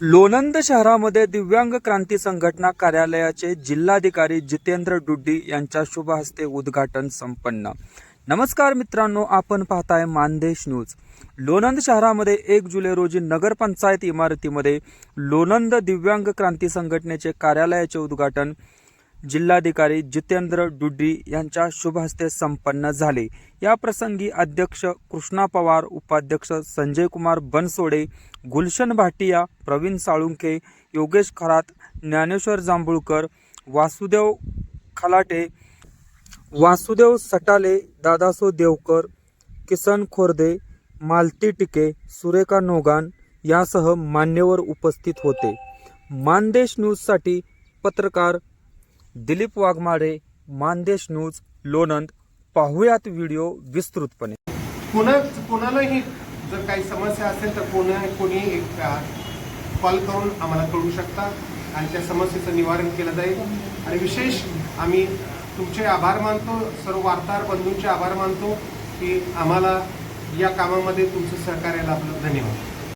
लोणंद शहरामध्ये दिव्यांग क्रांती संघटना कार्यालयाचे जिल्हाधिकारी जितेंद्र डुड्डी यांच्या शुभ हस्ते उद्घाटन संपन्न. नमस्कार मित्रांनो आपण पाहताय मानदेश न्यूज. लोणंद शहरामध्ये एक जुलै रोजी नगरपंचायत इमारतीमध्ये लोणंद दिव्यांग क्रांती संघटनेचे कार्यालयाचे उद्घाटन जिल्हाधिकारी जितेंद्र डुड्डी यांच्या शुभहस्ते संपन्न झाले. या प्रसंगी अध्यक्ष कृष्णा पवार उपाध्यक्ष संजय कुमार बनसोडे गुलशन भाटिया प्रवीण साळुंके योगेश खरात ज्ञानेश्वर जांभुळकर वासुदेव खलाटे वासुदेव सटाले दादासो देवकर किसन खोर्दे मालती टिके सुरेखा नोगान यासह मान्यवर उपस्थित होते. मानदेश न्यूजसाठी पत्रकार दिलीप वाघमारे मानदेश न्यूज लोणंद. पाहुयात व्हिडिओ विस्तृतपणे. पुन्हा कोणालाही जर काही समस्या असेल तर कोणा कोणी एक कॉल करून आम्हाला कळू शकता आणि त्या समस्येचं निवारण केलं जाईल. आणि विशेष आम्ही तुमचे आभार मानतो सर्व वार्ताहर बंधूंचे आभार मानतो की आम्हाला या कामामध्ये तुमचं सहकार्य लाभलं धन्यवाद.